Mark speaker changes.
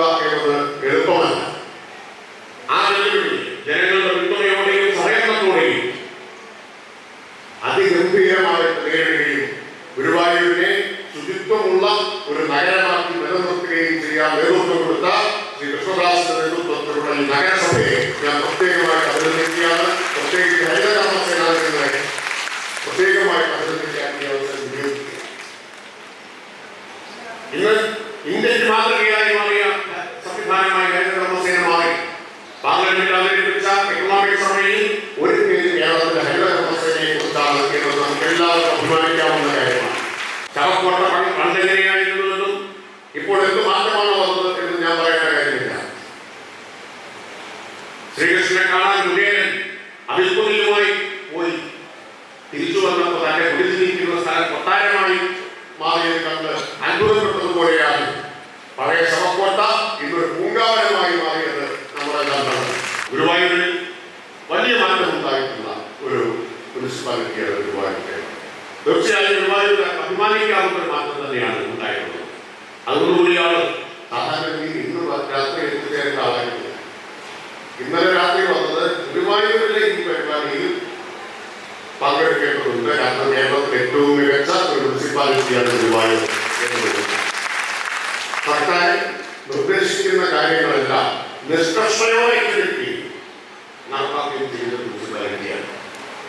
Speaker 1: നടപ്പാക്കുക എന്നത് എളുപ്പമല്ല ആ വെല്ലുവിളി ശുചിത്വമുള്ള ഒരു പ്രത്യേകമായി പ്രത്യേകമായി ഇന്ത്യയ്ക്ക് മാതൃകയായി മാറിയ സംവിധാനമായി ഹരിതകർമ്മസേന മാറി പാർലമെന്റിൽ അവതരിപ്പിച്ച എക്കണോമിക് സർവേയിൽ ഒരു പേര് കേരളത്തിലെ ഹരിതകർമ്മസേനയെ കുറിച്ചാണ് എന്നത് നമുക്ക് എല്ലാവർക്കും അഭിമാനിക്കാവുന്ന കാര്യമാണ്. ശവക്കോട്ട പണ്ട് പണ്ടെങ്ങനെയായിരുന്നുവെന്നും ഇപ്പോൾ എന്ത് മാറ്റമാണ് വന്നത് എന്ന് ഞാൻ പറയേണ്ട കാര്യമില്ല. ശ്രീകൃഷ്ണനെ കാണാൻ കുബേരൻ അവിസ്മൃതിയുമായി പോയി. തിരിച്ചു വന്നപ്പോൾ തന്റെ കുടിച്ചിരിക്കുന്ന അത്ഭുതപ്പെട്ടതുപോലെയാണ് പഴയ ശവക്കോട്ട ഇന്നൊരു പൂങ്കാവനമായി മാറിയത് നമ്മളെല്ലാം കണ്ടു ഗുരുവായൂരിൽ വലിയ മാറ്റം ഉണ്ടായിട്ടുള്ള ഒരു മുനിസിപ്പാലിറ്റിയാണ് ഗുരുവായൂർ തീർച്ചയായും ഗുരുവായൂർ അഭിമാനിക്കാവുന്ന ഒരു മാറ്റം തന്നെയാണ് ഉണ്ടായിട്ടുള്ളത് അതുകൊണ്ടുകൂടിയാണ് സാധാരണ ഇന്ന് രാത്രി എത്തിച്ചേരേണ്ട ഇന്നലെ രാത്രി വന്നത് ഗുരുവായൂരിലെ ഈ പരിപാടിയിൽ പങ്കെടുക്കേണ്ടതുണ്ട്. കാരണം കേരളത്തിൽ ഏറ്റവും മികച്ച ഒരു മുനിസിപ്പാലിറ്റിയാണ് ഗുരുവായൂർ സർക്കാർ നിർദ്ദേശിക്കുന്ന കാര്യങ്ങളെല്ലാം നിഷ്കർഷയോടെ ചെയ്തിട്ടുണ്ട്